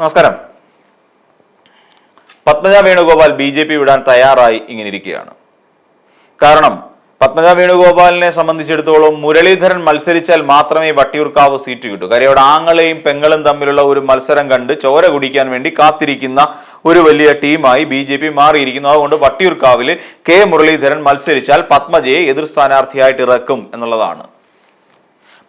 നമസ്കാരം. Padmaja Venugopal B J P വിടാൻ തയ്യാറായി ഇങ്ങനെ ഇരിക്കുകയാണ് കാരണം പത്മജ വേണുഗോപാലിനെ സംബന്ധിച്ചിടത്തോളം മുരളീധരൻ മത്സരിച്ചാൽ മാത്രമേ വട്ടിയൂർക്കാവ് സീറ്റ് കിട്ടൂ. കാര്യം അവിടെ ആങ്ങളെയും പെങ്ങളും തമ്മിലുള്ള ഒരു മത്സരം കണ്ട് ചോര കുടിക്കാൻ വേണ്ടി കാത്തിരിക്കുന്ന ഒരു വലിയ ടീമായി ബി ജെ പി മാറിയിരിക്കുന്നു. അതുകൊണ്ട് വട്ടിയൂർക്കാവിൽ കെ മുരളീധരൻ മത്സരിച്ചാൽ പത്മജയെ എതിർ സ്ഥാനാർത്ഥിയായിട്ട് ഇറക്കും എന്നുള്ളതാണ്.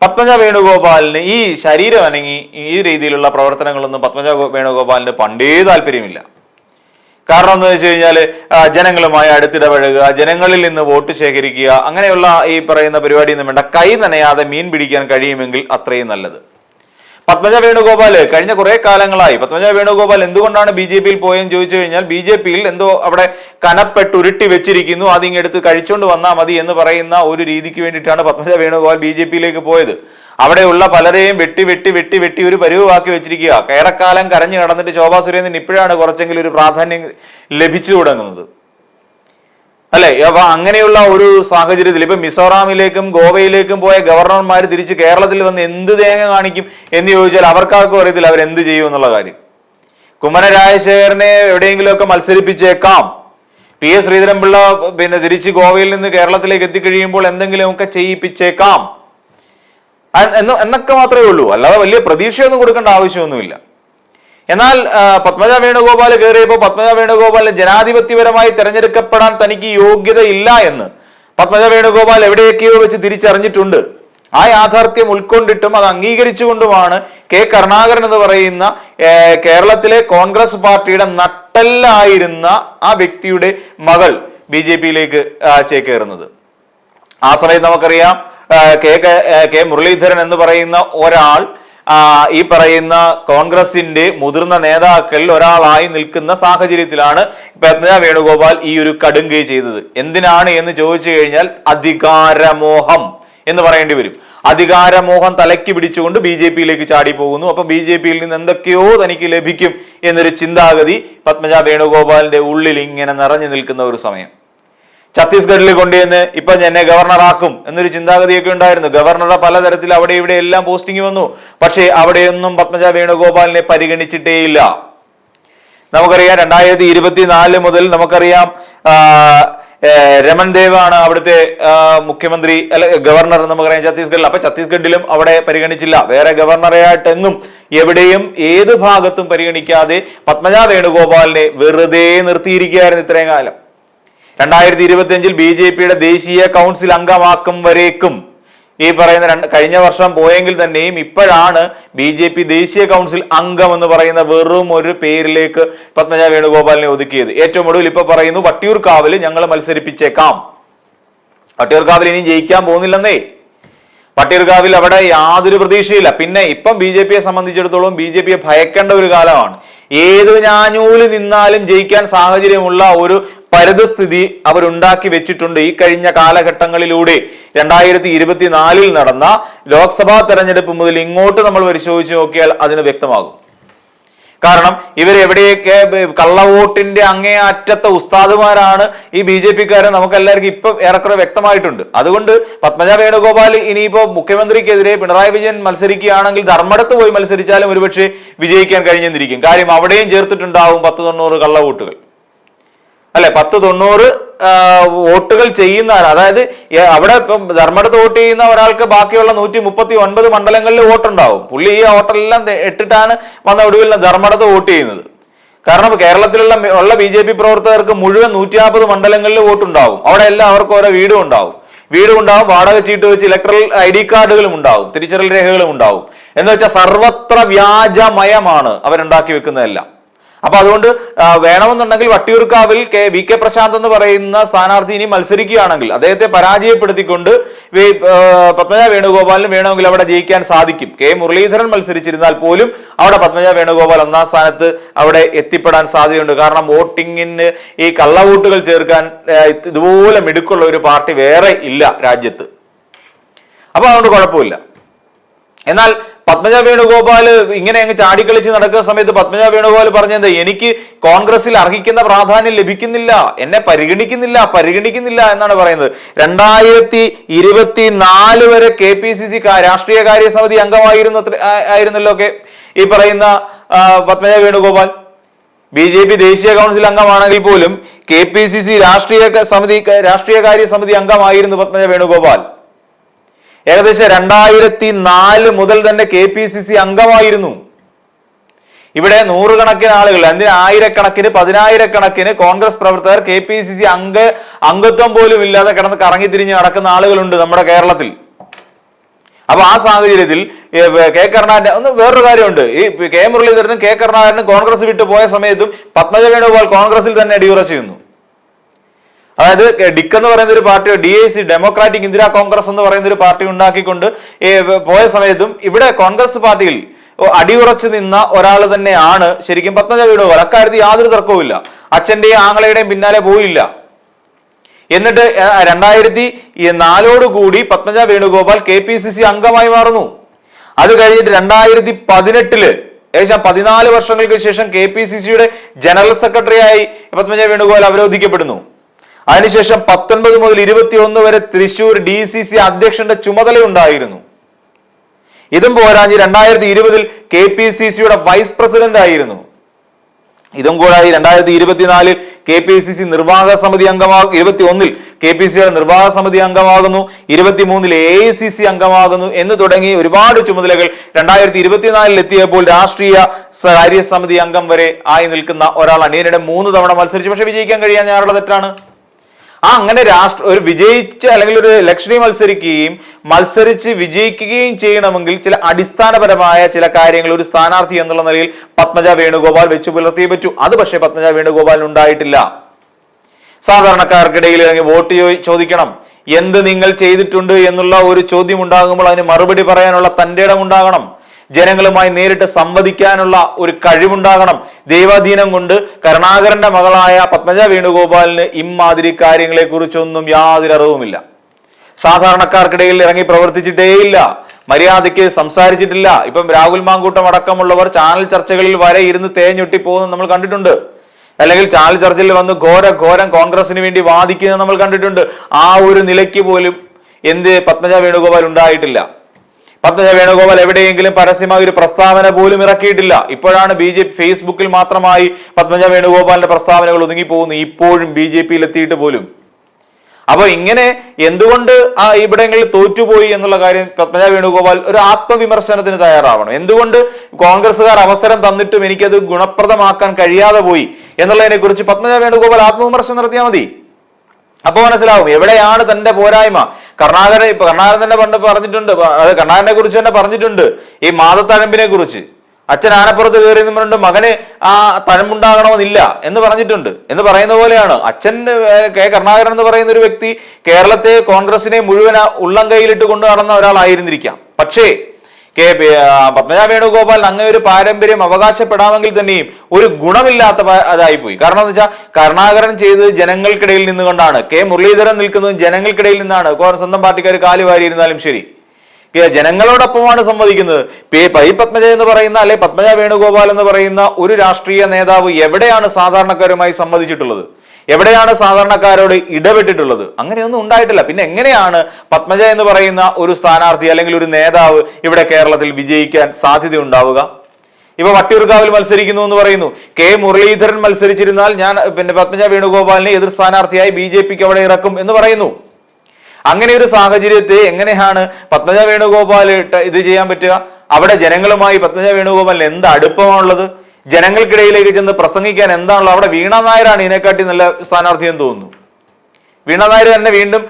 പത്മജ വേണുഗോപാലിന് ഈ ശരീരം അനങ്ങി ഈ രീതിയിലുള്ള പ്രവർത്തനങ്ങളൊന്നും പത്മജ വേണുഗോപാലിന് പണ്ടേ താല്പര്യമില്ല. കാരണം എന്ന് വെച്ച് കഴിഞ്ഞാൽ ജനങ്ങളുമായി അടുത്തിടപഴകുക ജനങ്ങളിൽ നിന്ന് വോട്ട് ശേഖരിക്കുക അങ്ങനെയുള്ള ഈ പറയുന്ന പരിപാടിയൊന്നും വേണ്ട. കൈ നനയാതെ മീൻ പിടിക്കാൻ കഴിയുമെങ്കിൽ അത്രയും നല്ലത്. പത്മജ വേണുഗോപാൽ കഴിഞ്ഞ കുറെ കാലങ്ങളായി. പത്മജ വേണുഗോപാൽ എന്തുകൊണ്ടാണ് ബി ജെ പിയിൽ പോയെന്ന് ചോദിച്ചു കഴിഞ്ഞാൽ ബി ജെ പിയിൽ എന്തോ അവിടെ കനപ്പെട്ട് ഉരുട്ടി വെച്ചിരിക്കുന്നു. അതിങ്ങെടുത്ത് കഴിച്ചുകൊണ്ട് വന്നാൽ മതി എന്ന് പറയുന്ന ഒരു രീതിക്ക് വേണ്ടിയിട്ടാണ് പത്മജ വേണുഗോപാൽ ബി ജെ പിയിലേക്ക് പോയത്. അവിടെയുള്ള പലരെയും വെട്ടി വെട്ടി വെട്ടി വെട്ടി ഒരു പരിവാക്കി വെച്ചിരിക്കുക. ഏറെക്കാലം കരഞ്ഞു കടന്നിട്ട് ശോഭാ സുരേന്ദ്രൻ ഇപ്പോഴാണ് കുറച്ചെങ്കിലും ഒരു പ്രാധാന്യം ലഭിച്ചു തുടങ്ങുന്നത്. അല്ലെ? അപ്പൊ അങ്ങനെയുള്ള ഒരു സാഹചര്യത്തിൽ ഇപ്പൊ മിസോറാമിലേക്കും ഗോവയിലേക്കും പോയ ഗവർണർമാർ തിരിച്ച് കേരളത്തിൽ വന്ന് എന്ത് തേങ്ങ കാണിക്കും എന്ന് ചോദിച്ചാൽ അവർക്കാർക്കും അറിയത്തില്ല അവർ എന്ത് ചെയ്യും എന്നുള്ള കാര്യം. കുമ്മന രാജശേഖരനെ എവിടെയെങ്കിലുമൊക്കെ മത്സരിപ്പിച്ചേക്കാം. പി എസ് ശ്രീധരൻപിള്ള പിന്നെ തിരിച്ച് ഗോവയിൽ നിന്ന് കേരളത്തിലേക്ക് എത്തിക്കഴിയുമ്പോൾ എന്തെങ്കിലുമൊക്കെ ചെയ്യിപ്പിച്ചേക്കാം. എന്നൊക്കെ മാത്രമേ ഉള്ളൂ. അല്ലാതെ വലിയ പ്രതീക്ഷയൊന്നും കൊടുക്കേണ്ട ആവശ്യമൊന്നുമില്ല. എന്നാൽ പത്മജ വേണുഗോപാൽ കയറിയപ്പോൾ പത്മജ വേണുഗോപാൽ ജനാധിപത്യപരമായി തെരഞ്ഞെടുക്കപ്പെടാൻ തനിക്ക് യോഗ്യതയില്ല എന്ന് പത്മജ വേണുഗോപാൽ എവിടെയൊക്കെയോ വെച്ച് തിരിച്ചറിഞ്ഞിട്ടുണ്ട്. ആ യാഥാർത്ഥ്യം ഉൾക്കൊണ്ടിട്ടും അത് അംഗീകരിച്ചുകൊണ്ടുമാണ് കെ കരുണാകരൻ എന്ന് പറയുന്ന കേരളത്തിലെ കോൺഗ്രസ് പാർട്ടിയുടെ നട്ടെല്ലായിരുന്ന ആ വ്യക്തിയുടെ മകൾ ബി ജെ പിയിലേക്ക് ചേക്കേറുന്നത്. ആ സമയത്ത് നമുക്കറിയാം കെ- കെ മുരളീധരൻ എന്ന് പറയുന്ന ഒരാൾ ഈ പറയുന്ന കോൺഗ്രസിന്റെ മുതിർന്ന നേതാക്കളിൽ ഒരാളായി നിൽക്കുന്ന സാഹചര്യത്തിലാണ് പത്മജ വേണുഗോപാൽ ഈ ഒരു കടുങ്കൈ ചെയ്തത്. എന്തിനാണ് എന്ന് ചോദിച്ചു കഴിഞ്ഞാൽ അധികാരമോഹം എന്ന് പറയേണ്ടി വരും. അധികാരമോഹം തലയ്ക്ക് പിടിച്ചുകൊണ്ട് ബി ജെ പിയിലേക്ക് ചാടി പോകുന്നു അപ്പൊ ബി ജെ പിയിൽ നിന്ന് എന്തൊക്കെയോ തനിക്ക് ലഭിക്കും എന്നൊരു ചിന്താഗതി പത്മജ വേണുഗോപാലിന്റെ ഉള്ളിൽ ഇങ്ങനെ നിറഞ്ഞു നിൽക്കുന്ന ഒരു സമയം. ഛത്തീസ്ഗഡിൽ കൊണ്ടുവന്ന് ഇപ്പൊ എന്നെ ഗവർണറാക്കും എന്നൊരു ചിന്താഗതിയൊക്കെ ഉണ്ടായിരുന്നു. ഗവർണറുടെ പലതരത്തിൽ അവിടെ ഇവിടെ എല്ലാം പോസ്റ്റിംഗ് വന്നു. പക്ഷേ അവിടെയൊന്നും പത്മജ വേണുഗോപാലിനെ പരിഗണിച്ചിട്ടേയില്ല. നമുക്കറിയാം രണ്ടായിരത്തി ഇരുപത്തിനാല് മുതൽ നമുക്കറിയാം രമൺ ദേവ് ആണ് അവിടുത്തെ മുഖ്യമന്ത്രി അല്ല ഗവർണർ എന്ന് പറയാം ഛത്തീസ്ഗഡിൽ. അപ്പൊ ഛത്തീസ്ഗഡിലും അവിടെ പരിഗണിച്ചില്ല. വേറെ ഗവർണറായിട്ടെങ്ങും എവിടെയും ഏത് ഭാഗത്തും പരിഗണിക്കാതെ പത്മജ വേണുഗോപാലിനെ വെറുതെ നിർത്തിയിരിക്കുകയായിരുന്നു ഇത്രയും കാലം. രണ്ടായിരത്തി ഇരുപത്തി അഞ്ചിൽ ബി ജെ പിയുടെ ദേശീയ കൗൺസിൽ അംഗമാക്കും വരേക്കും ഈ പറയുന്ന രണ്ട് കഴിഞ്ഞ വർഷം പോയെങ്കിൽ തന്നെയും ഇപ്പോഴാണ് ബി ജെ പി ദേശീയ കൗൺസിൽ അംഗം എന്ന് പറയുന്ന വെറും ഒരു പേരിലേക്ക് പത്മജ വേണുഗോപാലിനെ ഒതുക്കിയത്. ഏറ്റവും ഒടുവിൽ ഇപ്പൊ പറയുന്നു വട്ടിയൂർക്കാവിൽ ഞങ്ങൾ മത്സരിപ്പിച്ചേക്കാം. വട്ടിയൂർക്കാവിൽ ഇനി ജയിക്കാൻ പോകുന്നില്ലെന്നേ. വട്ടിയൂർക്കാവിൽ അവിടെ യാതൊരു പ്രതീക്ഷയില്ല. പിന്നെ ഇപ്പം ബി ജെ പിയെ സംബന്ധിച്ചിടത്തോളം ബി ജെ പിയെ ഭയക്കേണ്ട ഒരു കാലമാണ്. ഏത് ഞാഞ്ഞൂൽ നിന്നാലും ജയിക്കാൻ സാഹചര്യമുള്ള ഒരു പരിതസ്ഥിതി അവരുണ്ടാക്കി വെച്ചിട്ടുണ്ട് ഈ കഴിഞ്ഞ കാലഘട്ടങ്ങളിലൂടെ. രണ്ടായിരത്തി ഇരുപത്തിനാലിൽ നടന്ന ലോക്സഭാ തെരഞ്ഞെടുപ്പ് മുതൽ ഇങ്ങോട്ട് നമ്മൾ പരിശോധിച്ച് നോക്കിയാൽ അതിന് വ്യക്തമാകും. കാരണം ബ- കള്ളവോട്ടിന്റെ അങ്ങേ അറ്റത്തെ ഉസ്താദുമാരാണ് ഈ ബി ജെ പിക്കാരെ നമുക്ക് എല്ലാവർക്കും ഇപ്പൊ ഏറെക്കുറെ വ്യക്തമായിട്ടുണ്ട്. അതുകൊണ്ട് പത്മജ വേണുഗോപാൽ ഇനിയിപ്പോ മുഖ്യമന്ത്രിക്കെതിരെ പിണറായി വിജയൻ മത്സരിക്കുകയാണെങ്കിൽ ധർമ്മടത്ത് പോയി മത്സരിച്ചാലും ഒരുപക്ഷെ വിജയിക്കാൻ കഴിഞ്ഞെന്നിരിക്കും. കാര്യം അവിടെയും ചേർത്തിട്ടുണ്ടാവും പത്ത് തൊണ്ണൂറ് കള്ളവോട്ടുകൾ. അല്ലെ? പത്ത് തൊണ്ണൂറ് വോട്ടുകൾ ചെയ്യുന്ന. അതായത് അവിടെ ഇപ്പം ധർമ്മടത്ത് വോട്ട് ചെയ്യുന്ന ഒരാൾക്ക് ബാക്കിയുള്ള നൂറ്റി മുപ്പത്തി ഒൻപത് മണ്ഡലങ്ങളിൽ വോട്ടുണ്ടാവും. പുള്ളി ഈ വോട്ടെല്ലാം ഇട്ടിട്ടാണ് വന്ന ഒടുവിൽ ധർമ്മടത്ത് വോട്ട് ചെയ്യുന്നത്. കാരണം കേരളത്തിലുള്ള ഉള്ള ബി ജെ പി പ്രവർത്തകർക്ക് മുഴുവൻ നൂറ്റി നാൽപ്പത് മണ്ഡലങ്ങളിൽ വോട്ടുണ്ടാവും. അവിടെ എല്ലാം അവർക്ക് ഓരോ വീടും ഉണ്ടാവും. വീടും ഉണ്ടാവും വാടക ചീട്ട് വെച്ച് ഇലക്ട്രൽ ഐ ഡി കാർഡുകളും ഉണ്ടാവും തിരിച്ചറിയൽ രേഖകളും ഉണ്ടാവും. എന്ന് വെച്ചാൽ സർവത്ര വ്യാജമയമാണ് അവരുണ്ടാക്കി വെക്കുന്നതെല്ലാം. അപ്പൊ അതുകൊണ്ട് വേണമെന്നുണ്ടെങ്കിൽ വട്ടിയൂർക്കാവിൽ കെ വി കെ പ്രശാന്ത് എന്ന് പറയുന്ന സ്ഥാനാർത്ഥി ഇനി മത്സരിക്കുകയാണെങ്കിൽ അദ്ദേഹത്തെ പരാജയപ്പെടുത്തിക്കൊണ്ട് പത്മജ വേണുഗോപാലിന് വേണമെങ്കിൽ അവിടെ ജയിക്കാൻ സാധിക്കും. കെ മുരളീധരൻ മത്സരിച്ചിരുന്നാൽ പോലും അവിടെ പത്മജ വേണുഗോപാൽ ഒന്നാം സ്ഥാനത്ത് അവിടെ എത്തിപ്പെടാൻ സാധ്യതയുണ്ട്. കാരണം വോട്ടിങ്ങിന് ഈ കള്ളവോട്ടുകൾ ചേർക്കാൻ ഇതുപോലെ മിടുക്കുള്ള ഒരു പാർട്ടി വേറെ ഇല്ല രാജ്യത്ത്. അപ്പൊ അതുകൊണ്ട് കുഴപ്പമില്ല. എന്നാൽ പത്മജ വേണുഗോപാൽ ഇങ്ങനെ അങ്ങ് ചാടിക്കളിച്ച് നടക്കുന്ന സമയത്ത് പത്മജ വേണുഗോപാൽ പറഞ്ഞത് എനിക്ക് കോൺഗ്രസിൽ അർഹിക്കുന്ന പ്രാധാന്യം ലഭിക്കുന്നില്ല എന്നെ പരിഗണിക്കുന്നില്ല പരിഗണിക്കുന്നില്ല എന്നാണ് പറയുന്നത്. രണ്ടായിരത്തി ഇരുപത്തി നാല് വരെ കെ പി സി സി രാഷ്ട്രീയ കാര്യ സമിതി അംഗമായിരുന്നു ആയിരുന്നല്ലോ ഒക്കെ ഈ പറയുന്ന Padmaja Venugopal. B J P ദേശീയ കൗൺസിൽ അംഗമാണെങ്കിൽ പോലും കെ പി സി സി രാഷ്ട്രീയ സമിതി രാഷ്ട്രീയകാര്യ സമിതി അംഗമായിരുന്നു പത്മജ വേണുഗോപാൽ. ഏകദേശം രണ്ടായിരത്തി നാല് മുതൽ തന്നെ കെ പി സി സി അംഗമായിരുന്നു. ഇവിടെ നൂറുകണക്കിന് ആളുകൾ എന്തിന് ആയിരക്കണക്കിന് പതിനായിരക്കണക്കിന് കോൺഗ്രസ് പ്രവർത്തകർ കെ പി സി സി അംഗ അംഗത്വം പോലും ഇല്ലാതെ കിടന്ന് കറങ്ങി തിരിഞ്ഞ് നടക്കുന്ന ആളുകളുണ്ട് നമ്മുടെ കേരളത്തിൽ. അപ്പൊ ആ സാഹചര്യത്തിൽ കെ കരുണാകരൻ ഒന്ന് വേറൊരു കാര്യമുണ്ട്. ഈ കെ മുരളീധരനും കെ കരുണാകരനും കോൺഗ്രസ് വിട്ടു പോയ സമയത്തും പത്മജ വേണുഗോപാൽ കോൺഗ്രസിൽ തന്നെ അടിയുറ നിന്നു അതായത് ഡിക്ക് എന്ന് പറയുന്ന ഒരു party D I C democratic Indira Congress എന്ന് പറയുന്ന ഒരു പാർട്ടി ഉണ്ടാക്കിക്കൊണ്ട് പോയ സമയത്തും ഇവിടെ കോൺഗ്രസ് പാർട്ടിയിൽ അടിയുറച്ചു നിന്ന ഒരാൾ തന്നെയാണ് ശരിക്കും പത്മജ വേണുഗോപാൽ അക്കാര്യത്തിൽ യാതൊരു തർക്കവുമില്ല അച്ഛന്റെയും ആങ്ങളയുടെയും പിന്നാലെ പോയില്ല. എന്നിട്ട് രണ്ടായിരത്തി നാലോടുകൂടി Padmaja Venugopal K P C C അംഗമായി മാറുന്നു. അത് കഴിഞ്ഞിട്ട് രണ്ടായിരത്തി പതിനെട്ടിൽ ഏകദേശം പതിനാല് വർഷങ്ങൾക്ക് ശേഷം കെ പി സി സിയുടെ ജനറൽ സെക്രട്ടറിയായി പത്മജ വേണുഗോപാൽ അവരോധിക്കപ്പെടുന്നു. അതിനുശേഷം പത്തൊൻപത് മുതൽ ഇരുപത്തി ഒന്ന് വരെ തൃശൂർ ഡി സി സി അധ്യക്ഷന്റെ ചുമതല ഉണ്ടായിരുന്നു. ഇതും പോരാഞ്ഞ് രണ്ടായിരത്തി ഇരുപതിൽ കെ പി സി സിയുടെ വൈസ് പ്രസിഡന്റ് ആയിരുന്നു. ഇതും കൂടായി രണ്ടായിരത്തി ഇരുപത്തിനാലിൽ കെ പി സി സി നിർവാഹക സമിതി അംഗമാകും ഇരുപത്തി ഒന്നിൽ കെ പി സിയുടെ നിർവാഹക സമിതി അംഗമാകുന്നു. ഇരുപത്തിമൂന്നിൽ എ ഐ സി സി അംഗമാകുന്നു എന്ന് തുടങ്ങി ഒരുപാട് ചുമതലകൾ രണ്ടായിരത്തി ഇരുപത്തിനാലിൽ എത്തിയപ്പോൾ രാഷ്ട്രീയ കാര്യസമിതി അംഗം വരെ ആയി നിൽക്കുന്ന ഒരാളാണ് ഇതിനിടെ മൂന്ന് തവണ മത്സരിച്ചു. പക്ഷെ വിജയിക്കാൻ കഴിയാൻ ഞാനുള്ള തെറ്റാണ്? ആ അങ്ങനെ രാഷ്ട്ര ഒരു വിജയിച്ച് അല്ലെങ്കിൽ ഒരു ലക്ഷണി മത്സരിക്കുകയും മത്സരിച്ച് വിജയിക്കുകയും ചെയ്യണമെങ്കിൽ ചില അടിസ്ഥാനപരമായ ചില കാര്യങ്ങൾ ഒരു സ്ഥാനാർത്ഥി എന്നുള്ള നിലയിൽ പത്മജ വേണുഗോപാൽ വെച്ച് പുലർത്തിയേ പറ്റൂ. അത് പക്ഷേ പത്മജ വേണുഗോപാലിന് ഉണ്ടായിട്ടില്ല. സാധാരണക്കാർക്കിടയിൽ അല്ലെങ്കിൽ വോട്ട് ചോദിക്കണം. എന്ത് നിങ്ങൾ ചെയ്തിട്ടുണ്ട് എന്നുള്ള ഒരു ചോദ്യം ഉണ്ടാകുമ്പോൾ അതിന് മറുപടി പറയാനുള്ള തന്റെ ഇടം ഉണ്ടാകണം. ജനങ്ങളുമായി നേരിട്ട് സംവദിക്കാനുള്ള ഒരു കഴിവുണ്ടാകണം. ദൈവാധീനം കൊണ്ട് കരുണാകരന്റെ മകളായ പത്മജ വേണുഗോപാലിന് ഇമ്മാതിരി കാര്യങ്ങളെക്കുറിച്ചൊന്നും യാതൊരു അറിവുമില്ല. സാധാരണക്കാർക്കിടയിൽ ഇറങ്ങി പ്രവർത്തിച്ചിട്ടേയില്ല. മര്യാദയ്ക്ക് സംസാരിച്ചിട്ടില്ല. ഇപ്പം രാഹുൽ മാങ്കൂട്ടം അടക്കമുള്ളവർ ചാനൽ ചർച്ചകളിൽ വരെ ഇരുന്ന് തേഞ്ഞൊട്ടി പോകുന്നത് നമ്മൾ കണ്ടിട്ടുണ്ട്. അല്ലെങ്കിൽ ചാനൽ ചർച്ചയിൽ വന്ന് ഘോര ഘോരം കോൺഗ്രസിന് വേണ്ടി വാദിക്കുന്നത് നമ്മൾ കണ്ടിട്ടുണ്ട്. ആ ഒരു നിലയ്ക്ക് പോലും എന്ത് പത്മജ വേണുഗോപാൽ ഉണ്ടായിട്ടില്ല. പത്മജ വേണുഗോപാൽ എവിടെയെങ്കിലും പരസ്യമായി ഒരു പ്രസ്താവന പോലും ഇറക്കിയിട്ടില്ല. ഇപ്പോഴാണ് ബി ജെ പി ഫേസ്ബുക്കിൽ മാത്രമായി പത്മജ വേണുഗോപാലിന്റെ പ്രസ്താവനകൾ ഒതുങ്ങിപ്പോകുന്നു ഇപ്പോഴും ബി ജെ പിയിൽ എത്തിയിട്ട് പോലും. അപ്പൊ ഇങ്ങനെ എന്തുകൊണ്ട് ആ ഇവിടങ്ങളിൽ തോറ്റുപോയി എന്നുള്ള കാര്യം പത്മജ വേണുഗോപാൽ ഒരു ആത്മവിമർശനത്തിന് തയ്യാറാവണം. എന്തുകൊണ്ട് കോൺഗ്രസ്സുകാർ അവസരം തന്നിട്ടും എനിക്കത് ഗുണപ്രദമാക്കാൻ കഴിയാതെ പോയി എന്നുള്ളതിനെ കുറിച്ച് പത്മജ വേണുഗോപാൽ ആത്മവിമർശനം നടത്തിയാൽ മതി. അപ്പൊ മനസ്സിലാവും എവിടെയാണ് തന്റെ പോരായ്മ? കർണാകരൻ ഇപ്പൊ കർണാകരൻ തന്നെ പണ്ട് പറഞ്ഞിട്ടുണ്ട്. അത് കർണാകരനെ കുറിച്ച് തന്നെ പറഞ്ഞിട്ടുണ്ട്. ഈ മാതത്തഴമ്പിനെ കുറിച്ച്. അച്ഛൻ ആനപ്പുറത്ത് കയറി എന്ന് പറഞ്ഞിട്ട് മകന് ആ തഴമ്പുണ്ടാകണമെന്നില്ല എന്ന് പറഞ്ഞിട്ടുണ്ട്. എന്ന് പറയുന്ന പോലെയാണ്. അച്ഛൻ കെ കരുണാകരൻ എന്ന് പറയുന്ന ഒരു വ്യക്തി കേരളത്തെ കോൺഗ്രസിനെ മുഴുവൻ ഉള്ളം കൈയിലിട്ട് കൊണ്ടു നടന്ന ഒരാളായിരുന്നിരിക്കാം. പക്ഷേ കെ പത്മജ വേണുഗോപാൽ അങ്ങനെ ഒരു പാരമ്പര്യം അവകാശപ്പെടാമെങ്കിൽ തന്നെയും ഒരു ഗുണമില്ലാത്ത അതായി പോയി. കാരണം എന്ന് വെച്ചാൽ കരുണാകരൻ ചെയ്തത് ജനങ്ങൾക്കിടയിൽ നിന്നുകൊണ്ടാണ്. കെ മുരളീധരൻ നിൽക്കുന്നത് ജനങ്ങൾക്കിടയിൽ നിന്നാണ്. സ്വന്തം പാർട്ടിക്കാർ കാലുവാരി ഇരുന്നാലും ശരി. ജനങ്ങളോടൊപ്പമാണ് സംവദിക്കുന്നത്. പി- പൈ പത്മജ എന്ന് പറയുന്ന അല്ലെ പത്മജ വേണുഗോപാൽ എന്ന് പറയുന്ന ഒരു രാഷ്ട്രീയ നേതാവ് എവിടെയാണ് സാധാരണക്കാരുമായി സംവദിച്ചിട്ടുള്ളത്? എവിടെയാണ് സാധാരണക്കാരോട് ഇടപെട്ടിട്ടുള്ളത്? അങ്ങനെയൊന്നും ഉണ്ടായിട്ടില്ല. പിന്നെ എങ്ങനെയാണ് പത്മജ എന്ന് പറയുന്ന ഒരു സ്ഥാനാർത്ഥി അല്ലെങ്കിൽ ഒരു നേതാവ് ഇവിടെ കേരളത്തിൽ വിജയിക്കാൻ സാധ്യത ഉണ്ടാവുക? ഇപ്പൊ വട്ടിയൂർക്കാവിൽ മത്സരിക്കുന്നു എന്ന് പറയുന്നു. കെ മുരളീധരൻ മത്സരിച്ചിരുന്നാൽ ഞാൻ പിന്നെ പത്മജ വേണുഗോപാലിനെ എതിർ സ്ഥാനാർത്ഥിയായി ബി ജെ പിക്ക് അവിടെ ഇറക്കും എന്ന് പറയുന്നു. അങ്ങനെ ഒരു സാഹചര്യത്തെ എങ്ങനെയാണ് പത്മജ വേണുഗോപാൽ ഇത് ചെയ്യാൻ പറ്റുക? അവിടെ ജനങ്ങളുമായി പത്മജ വേണുഗോപാലിന് എന്ത് അടുപ്പമാണുള്ളത്? ജനങ്ങൾക്കിടയിലേക്ക് ചെന്ന് പ്രസംഗിക്കാൻ എന്താണല്ലോ അവിടെ വീണ നായരാണ് ഇതിനെക്കാട്ടി നല്ല സ്ഥാനാർത്ഥി എന്ന് തോന്നുന്നു. വീണ നായർ തന്നെ വീണ്ടും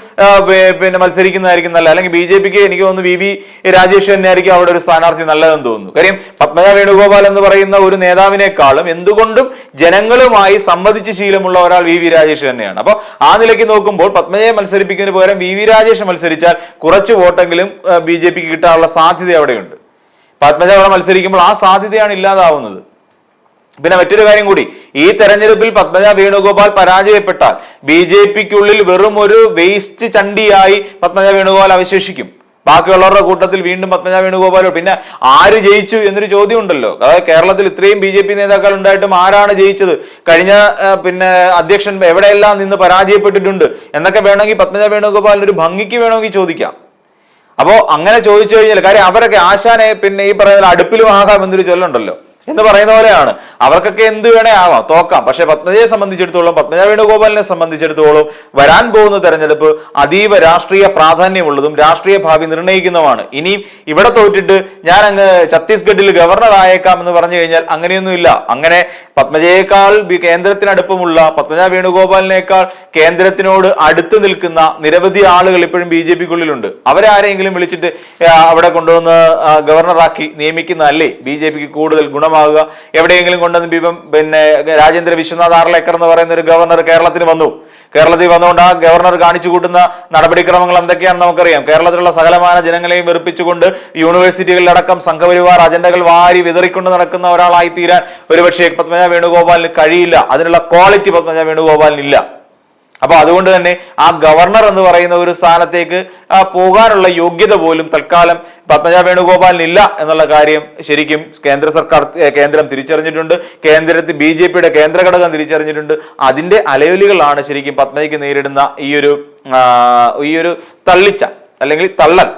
പിന്നെ മത്സരിക്കുന്നതായിരിക്കും നല്ല അല്ലെങ്കിൽ ബി ജെ പിക്ക് എനിക്ക് തോന്നുന്നു വി വി രാജേഷ് തന്നെ ആയിരിക്കും അവിടെ ഒരു സ്ഥാനാർത്ഥി നല്ലതെന്ന് തോന്നുന്നു. കാര്യം പത്മജ വേണുഗോപാൽ എന്ന് പറയുന്ന ഒരു നേതാവിനേക്കാളും എന്തുകൊണ്ടും ജനങ്ങളുമായി സംബന്ധിച്ച് ശീലമുള്ള ഒരാൾ വി വി രാജേഷ് തന്നെയാണ്. അപ്പോൾ ആ നിലയ്ക്ക് നോക്കുമ്പോൾ പത്മജയെ മത്സരിപ്പിക്കുന്നതിന് പകരം വി വി രാജേഷ് മത്സരിച്ചാൽ കുറച്ച് വോട്ടെങ്കിലും ബി ജെ പിക്ക് കിട്ടാനുള്ള സാധ്യത അവിടെയുണ്ട്. പത്മജ അവിടെ മത്സരിക്കുമ്പോൾ ആ സാധ്യതയാണ് ഇല്ലാതാവുന്നത്. പിന്നെ മറ്റൊരു കാര്യം കൂടി. ഈ തെരഞ്ഞെടുപ്പിൽ പത്മജ വേണുഗോപാൽ പരാജയപ്പെട്ടാൽ ബി ജെ പിക്കുള്ളിൽ വെറും ഒരു വേസ്റ്റ് ചണ്ടിയായി പത്മജ വേണുഗോപാൽ അവശേഷിക്കും. ബാക്കിയുള്ളവരുടെ കൂട്ടത്തിൽ വീണ്ടും പത്മജ വേണുഗോപാൽ പിന്നെ ആര് ജയിച്ചു എന്നൊരു ചോദ്യം ഉണ്ടല്ലോ അതായത് കേരളത്തിൽ ഇത്രയും ബി ജെ പി നേതാക്കൾ ഉണ്ടായിട്ടും ആരാണ് ജയിച്ചത്? കഴിഞ്ഞ പിന്നെ അധ്യക്ഷൻ എവിടെയെല്ലാം നിന്ന് പരാജയപ്പെട്ടിട്ടുണ്ട് എന്നൊക്കെ വേണമെങ്കിൽ പത്മജ വേണുഗോപാലിന് ഒരു ഭംഗിക്ക് വേണമെങ്കിൽ ചോദിക്കാം. അപ്പോ അങ്ങനെ ചോദിച്ചു കഴിഞ്ഞാൽ കാര്യം അവരൊക്കെ ആശാനെ പിന്നെ ഈ പറയുന്ന അടുപ്പിലും ആകാം എന്നൊരു ചൊല്ലുണ്ടല്ലോ. എന്ന് പറയുന്ന പോലെയാണ്. അവർക്കൊക്കെ എന്ത് വേണേ ആവാം. തോക്കാം. പക്ഷെ പത്മജയെ സംബന്ധിച്ചിടത്തോളം പത്മജ വേണുഗോപാലിനെ സംബന്ധിച്ചിടത്തോളം വരാൻ പോകുന്ന തെരഞ്ഞെടുപ്പ് അതീവ രാഷ്ട്രീയ പ്രാധാന്യമുള്ളതും രാഷ്ട്രീയ ഭാവി നിർണയിക്കുന്നതുമാണ് ഇനിയും ഇവിടെ തോറ്റിട്ട് ഞാൻ അങ്ങ് ഛത്തീസ്ഗഡിൽ ഗവർണർ ആയേക്കാം എന്ന് പറഞ്ഞു കഴിഞ്ഞാൽ അങ്ങനെയൊന്നുമില്ല. അങ്ങനെ പത്മജയേക്കാൾ കേന്ദ്രത്തിനടുപ്പമുള്ള പത്മജ വേണുഗോപാലിനേക്കാൾ കേന്ദ്രത്തിനോട് അടുത്ത് നിൽക്കുന്ന നിരവധി ആളുകൾ ഇപ്പോഴും ബി ജെ പിക്കുള്ളിലുണ്ട്. അവരാരെങ്കിലും വിളിച്ചിട്ട് അവിടെ കൊണ്ടുവന്ന് ഗവർണറാക്കി ഗവർണറാക്കി നിയമിക്കുന്നതല്ലേ? ബി ജെ പിക്ക് കൂടുതൽ ഗുണമാകുക എവിടെയെങ്കിലും കൊണ്ടുവന്ന് ഇപ്പം പിന്നെ രാജേന്ദ്ര വിശ്വനാഥ് ആർലേക്കർ എന്ന് പറയുന്ന ഒരു ഗവർണർ കേരളത്തിൽ വന്നു. കേരളത്തിൽ വന്നുകൊണ്ട് ആ ഗവർണർ കാണിച്ചു കൂട്ടുന്ന നടപടിക്രമങ്ങൾ എന്തൊക്കെയാണെന്ന് നമുക്കറിയാം. കേരളത്തിലുള്ള സകലമാന ജനങ്ങളെയും വെറുപ്പിച്ചുകൊണ്ട് യൂണിവേഴ്സിറ്റികളിലടക്കം സംഘപരിവാർ അജണ്ടകൾ വാരി വിതറിക്കൊണ്ട് നടക്കുന്ന ഒരാളായി തീരാൻ ഒരുപക്ഷെ പത്മജ വേണുഗോപാലിന് കഴിയില്ല. അതിനുള്ള ക്വാളിറ്റി പത്മജ വേണുഗോപാലിനില്ല അപ്പൊ അതുകൊണ്ട് തന്നെ ആ ഗവർണർ എന്ന് പറയുന്ന ഒരു സ്ഥാനത്തേക്ക് പോകാനുള്ള യോഗ്യത പോലും തൽക്കാലം പത്മജ വേണുഗോപാലിനില്ല എന്നുള്ള കാര്യം ശരിക്കും കേന്ദ്ര സർക്കാർ കേന്ദ്രം തിരിച്ചറിഞ്ഞിട്ടുണ്ട്. കേന്ദ്രത്തിൽ ബി ജെ പിയുടെ കേന്ദ്ര ഘടകം തിരിച്ചറിഞ്ഞിട്ടുണ്ട്. അതിന്റെ അലയൊലികളാണ് ശരിക്കും പത്മജയ്ക്ക് നേരിടുന്ന ഈ ഒരു ഈ ഒരു തള്ളിച്ച അല്ലെങ്കിൽ തള്ളൽ.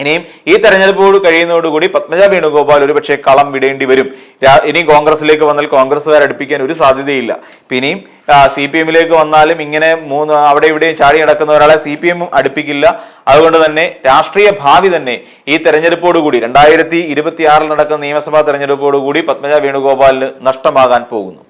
ഇനിയും ഈ തെരഞ്ഞെടുപ്പോട് കഴിയുന്നതോടുകൂടി പത്മജ വേണുഗോപാൽ ഒരുപക്ഷെ കളം വിടേണ്ടി വരും. ഇനിയും കോൺഗ്രസിലേക്ക് വന്നാൽ കോൺഗ്രസ്സുകാർ അടുപ്പിക്കാൻ ഒരു സാധ്യതയില്ല. പിന്നെയും സി പി എമ്മിലേക്ക് വന്നാലും ഇങ്ങനെ മൂന്ന് അവിടെ ഇവിടെയും ചാടി നടക്കുന്ന ഒരാളെ സി പി എമ്മും അടുപ്പിക്കില്ല. അതുകൊണ്ട് തന്നെ രാഷ്ട്രീയ ഭാവി തന്നെ ഈ തെരഞ്ഞെടുപ്പോടുകൂടി രണ്ടായിരത്തി ഇരുപത്തി ആറിൽ നടക്കുന്ന നിയമസഭാ തെരഞ്ഞെടുപ്പോടുകൂടി പത്മജ വേണുഗോപാലിന് നഷ്ടമാകാൻ പോകുന്നു.